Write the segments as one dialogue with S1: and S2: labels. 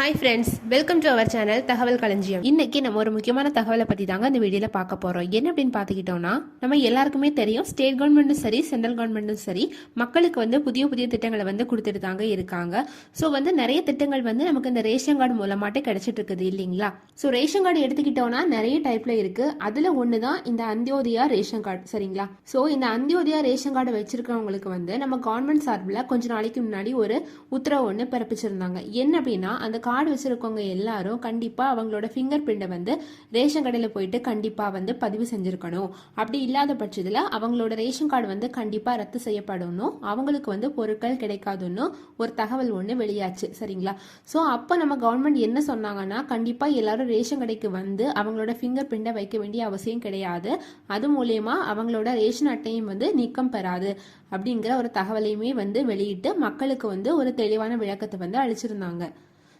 S1: Hi friends welcome to our channel Thagaval Kalanjiyam இன்னைக்கு நம்ம ஒரு முக்கியமான தகவலை பற்றி தாங்க இந்த வீடியோவில் பார்க்க போகிறோம் என்ன அப்படின்னு பார்த்துக்கிட்டோம்னா நம்ம எல்லாருக்குமே தெரியும் ஸ்டேட் கவர்மெண்ட்டும் சரி சென்ட்ரல் கவர்மெண்ட்டும் சரி மக்களுக்கு வந்து புதிய புதிய திட்டங்களை வந்து கொடுத்துட்டு தாங்க இருக்காங்க. ஸோ வந்து நிறைய திட்டங்கள் வந்து நமக்கு இந்த ரேஷன் கார்டு மூலமாட்டே கிடைச்சிட்டு இருக்குது இல்லைங்களா? ஸோ ரேஷன் கார்டு எடுத்துக்கிட்டோம்னா நிறைய டைப்ல இருக்கு. அதில் ஒன்று தான் இந்த அந்தியோதயா ரேஷன் கார்டு சரிங்களா? ஸோ இந்த அந்தியோதயா ரேஷன் கார்டு வச்சிருக்கவங்களுக்கு வந்து நம்ம கவர்மெண்ட் சார்பில் கொஞ்ச நாளைக்கு முன்னாடி ஒரு உத்தரவு ஒன்று பிறப்பிச்சிருந்தாங்க. என்ன அப்படின்னா அந்த கார்டு வச்சுருக்கவங்க எல்லாரும் கண்டிப்பாக அவங்களோட ஃபிங்கர் பிரிண்டை வந்து ரேஷன் கடையில் போயிட்டு கண்டிப்பாக வந்து பதிவு செஞ்சுருக்கணும். அப்படி இல்லாத பட்சத்தில் அவங்களோட ரேஷன் கார்டு வந்து கண்டிப்பாக ரத்து செய்யப்படணும். அவங்களுக்கு வந்து பொருட்கள் கிடைக்காதுன்னு ஒரு தகவல் ஒன்று வெளியாச்சு. சரிங்களா? ஸோ அப்போ நம்ம கவர்மெண்ட் என்ன சொன்னாங்கன்னா கண்டிப்பாக எல்லாரும் ரேஷன் கடைக்கு வந்து அவங்களோட ஃபிங்கர் பிரிண்டை வைக்க வேண்டிய அவசியம் கிடையாது. அது மூலயமா அவங்களோட ரேஷன் அட்டையும் வந்து நீக்கம் பெறாது அப்படிங்கிற ஒரு தகவலையுமே வந்து வெளியிட்டு மக்களுக்கு வந்து ஒரு தெளிவான விளக்கத்தை வந்து அளிச்சிருந்தாங்க.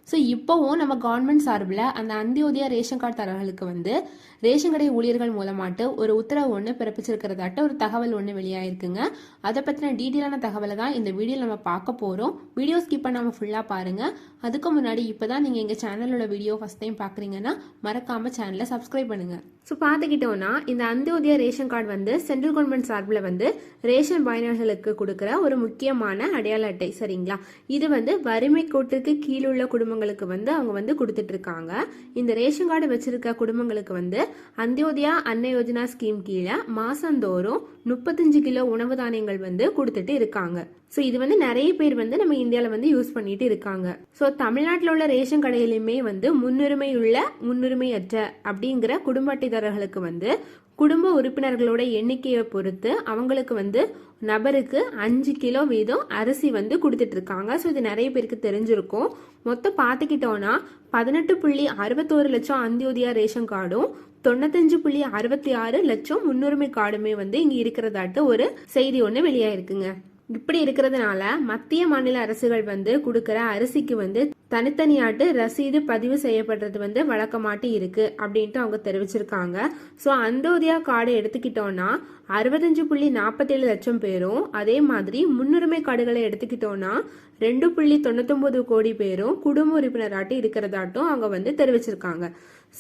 S1: ஸோ இப்போவும் நம்ம கவர்மெண்ட் சார்பில் அந்த அந்தியோதயா ரேஷன் கார்டு தரர்களுக்கு வந்து ரேஷன் கடை ஊழியர்கள் மூலமாட்டு ஒரு உத்தரவு ஒன்று பிறப்பிச்சிருக்கிறதாட்ட ஒரு தகவல் ஒன்று வெளியாயிருக்குங்க. அதை பற்றின டீட்டெயிலான தகவலை தான் இந்த வீடியோவில் நம்ம பார்க்க போகிறோம் வீடியோ ஸ்கிப் பண்ணாமல் ஃபுல்லாக பாருங்கள் அதுக்கு முன்னாடி இப்போ தான் நீங்கள் எங்கள் சேனலோட வீடியோ ஃபஸ்ட் டைம் பார்க்குறீங்கன்னா மறக்காமல் சேனலை சப்ஸ்கிரைப் பண்ணுங்கள் ஸோ பார்த்துக்கிட்டோன்னா இந்த அந்தியோதயா ரேஷன் கார்டு வந்து சென்ட்ரல் கவர்மெண்ட் சார்பில் வந்து ரேஷன் பயனர்களுக்கு கொடுக்குற ஒரு முக்கியமான அடையாள அட்டை சரிங்களா? இது வந்து வறுமை கோட்டுக்கு கீழுள்ள குடும்பங்களுக்கு வந்து அவங்க வந்து கொடுத்துட்டு இருக்காங்க இந்த ரேஷன் கார்டு வச்சிருக்க குடும்பங்களுக்கு வந்து அந்தியோதயா அன்ன யோஜனா ஸ்கீம் கீழே மாசந்தோறும் முப்பத்தஞ்சு கிலோ உணவு தானியங்கள் வந்து கொடுத்துட்டு இருக்காங்க. ஸோ இது வந்து நிறைய பேர் வந்து நம்ம இந்தியாவில் வந்து யூஸ் பண்ணிட்டு இருக்காங்க. ஸோ தமிழ்நாட்டில் உள்ள ரேஷன் கடையிலுமே வந்து முன்னுரிமை உள்ள முன்னுரிமையற்ற அப்படிங்கிற குடும்ப அட்டைதாரர்களுக்கு வந்து குடும்ப உறுப்பினர்களோட எண்ணிக்கையை பொறுத்து அவங்களுக்கு வந்து நபருக்கு அஞ்சு கிலோ வீதம் அரிசி வந்து கொடுத்துட்டு இருக்காங்க. ஸோ இது நிறைய பேருக்கு தெரிஞ்சிருக்கும். மொத்தம் பார்த்துக்கிட்டோன்னா பதினெட்டு புள்ளி அறுபத்தோரு லட்சம் அந்தியோதயா ரேஷன் கார்டும் தொண்ணூத்தஞ்சு புள்ளி அறுபத்தி ஆறு லட்சம் முன்னுரிமை கார்டுமே வந்து இங்கே இருக்கிறதாட்டு ஒரு செய்தி ஒன்று வெளியாயிருக்குங்க. இப்படி இருக்கிறதுனால மத்திய மாநில அரசுகள் வந்து கொடுக்குற அரிசிக்கு வந்து தனித்தனியாட்டு ரசீது பதிவு செய்யப்படுறது வந்து வழக்கமாட்டி இருக்கு அப்படின்ட்டு அவங்க தெரிவிச்சிருக்காங்க. ஸோ அந்தோதியா கார்டு எடுத்துக்கிட்டோம்னா அறுபத்தஞ்சு புள்ளி நாற்பத்தேழு லட்சம் பேரும் அதே மாதிரி முன்னுரிமை கார்டுகளை எடுத்துக்கிட்டோம்னா ரெண்டு புள்ளி தொண்ணூத்தொம்பது கோடி பேரும் குடும்ப உறுப்பினராட்டி இருக்கிறதாட்டும் அவங்க வந்து தெரிவிச்சிருக்காங்க.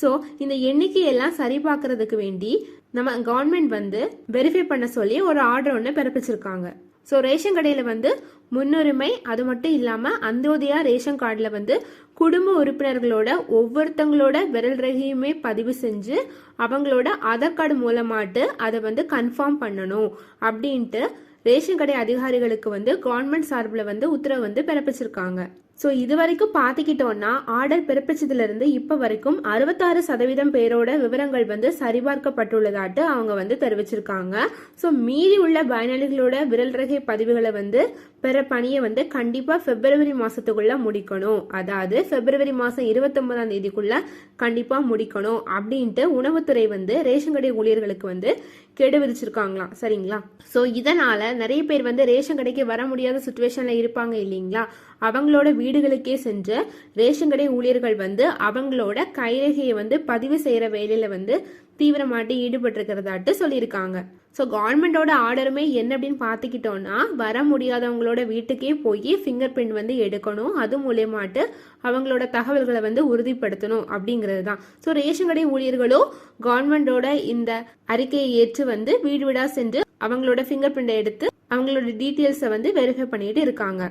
S1: ஸோ இந்த எண்ணிக்கையெல்லாம் சரி பார்க்கறதுக்கு வேண்டி நம்ம கவர்மெண்ட் வந்து வெரிஃபை பண்ண சொல்லி ஒரு ஆர்டர் ஒன்று பிறப்பிச்சிருக்காங்க. ஸோ ரேஷன் கடையில் வந்து முன்னுரிமை அது மட்டும் இல்லாமல் அந்தோதயா ரேஷன் கார்டில் வந்து குடும்ப உறுப்பினர்களோட ஒவ்வொருத்தங்களோட விரல் ரகையுமே பதிவு செஞ்சு அவங்களோட ஆதார் கார்டு மூலமாட்டு அதை வந்து கன்ஃபார்ம் பண்ணணும் அப்படின்ட்டு ரேஷன் கடை அதிகாரிகளுக்கு வந்து கவர்மெண்ட் சார்பில் வந்து உத்தரவு வந்து பிறப்பிச்சிருக்காங்க. ஸோ இது வரைக்கும் பார்த்துக்கிட்டோன்னா ஆர்டர் பிறப்பிச்சதுலேருந்து இப்போ வரைக்கும் அறுபத்தாறு சதவீதம் பேரோட விவரங்கள் வந்து சரிபார்க்கப்பட்டுள்ளதாட்டு அவங்க வந்து தெரிவிச்சிருக்காங்க. ஸோ மீதி உள்ள பயனாளிகளோட விரல் ரகை பதிவுகளை வந்து பெற பணியை வந்து கண்டிப்பாக பிப்ரவரி மாதத்துக்குள்ளே முடிக்கணும். அதாவது பிப்ரவரி மாதம் இருபத்தொன்பதாம் தேதிக்குள்ளே கண்டிப்பாக முடிக்கணும் அப்படின்ட்டு உணவுத்துறை வந்து ரேஷன் கடை ஊழியர்களுக்கு வந்து கெடு விதிச்சிருக்காங்களாம் சரிங்களா? ஸோ இதனால் நிறைய பேர் வந்து ரேஷன் கடைக்கு வர முடியாத சுச்சுவேஷனில் இருப்பாங்க இல்லைங்களா? அவங்களோட வீடு வீடுகளுக்கே சென்று ரேஷன் கடை ஊழியர்கள் வந்து அவங்களோட கைரேகையை வந்து பதிவு செய்யற வேலையில வந்து தீவிரமாட்டி ஈடுபட்டிருக்கிறதாட்டு சொல்லியிருக்காங்க. ஸோ கவர்மெண்டோட ஆர்டருமே என்ன அப்படின்னு பார்த்துக்கிட்டோம்னா வர முடியாதவங்களோட வீட்டுக்கே போய் ஃபிங்கர் பிரிண்ட் வந்து எடுக்கணும். அது மூலயமாட்டு அவங்களோட தகவல்களை வந்து உறுதிப்படுத்தணும் அப்படிங்கிறது தான். ஸோ ரேஷன் கடை ஊழியர்களோ கவர்மெண்டோட இந்த அறிக்கையை ஏற்று வந்து வீடு வீடா சென்று அவங்களோட ஃபிங்கர் பிரிண்டை எடுத்து அவங்களோட டீட்டெயில்ஸை வந்து வெரிஃபை பண்ணிட்டு இருக்காங்க.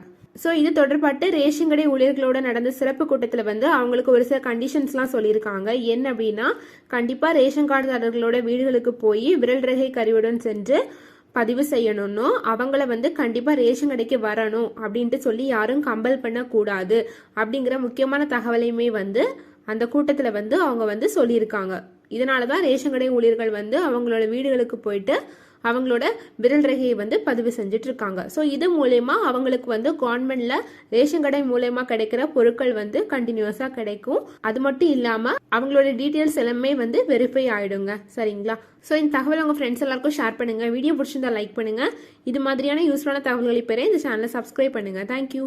S1: ஸோ இது தொடர்பாட்டு ரேஷன் கடை ஊழியர்களோட நடந்த சிறப்பு கூட்டத்தில் வந்து அவங்களுக்கு ஒரு சில கண்டிஷன்ஸ்லாம் சொல்லியிருக்காங்க. என்ன அப்படின்னா கண்டிப்பாக ரேஷன் கார்டுதாரர்களோட வீடுகளுக்கு போய் விரல் ரகை கருவியுடன் சென்று பதிவு செய்யணும்னோ அவங்கள வந்து கண்டிப்பாக ரேஷன் கடைக்கு வரணும் அப்படின்ட்டு சொல்லி யாரும் கம்பல் பண்ணக்கூடாது அப்படிங்கிற முக்கியமான தகவலையுமே வந்து அந்த கூட்டத்தில் வந்து அவங்க வந்து சொல்லியிருக்காங்க. இதனால தான் ரேஷன் கடை ஊழியர்கள் வந்து அவங்களோட வீடுகளுக்கு போயிட்டு அவங்களோட விரல் ரேகையை வந்து பதிவு செஞ்சுட்டு இருக்காங்க ஸோ இது மூலயமா அவங்களுக்கு வந்து கவர்மெண்ட்ல ரேஷன் கடை மூலயமா கிடைக்கிற பொருட்கள் வந்து கண்டினியூஸா கிடைக்கும். அது மட்டும் இல்லாம அவங்களோட டீட்டெயில்ஸ் எல்லாமே வந்து வெரிஃபை ஆயிடுங்க. சரிங்களா? ஸோ இந்த தகவல் உங்க ஃப்ரெண்ட்ஸ் எல்லாருக்கும் ஷேர் பண்ணுங்க. வீடியோ பிடிச்சிருந்தா லைக் பண்ணுங்க. இது மாதிரியான யூஸ்ஃபுல்லான தகவல்களை பெற இந்த சேனலை சப்ஸ்கிரைப் பண்ணுங்க. தேங்க்யூ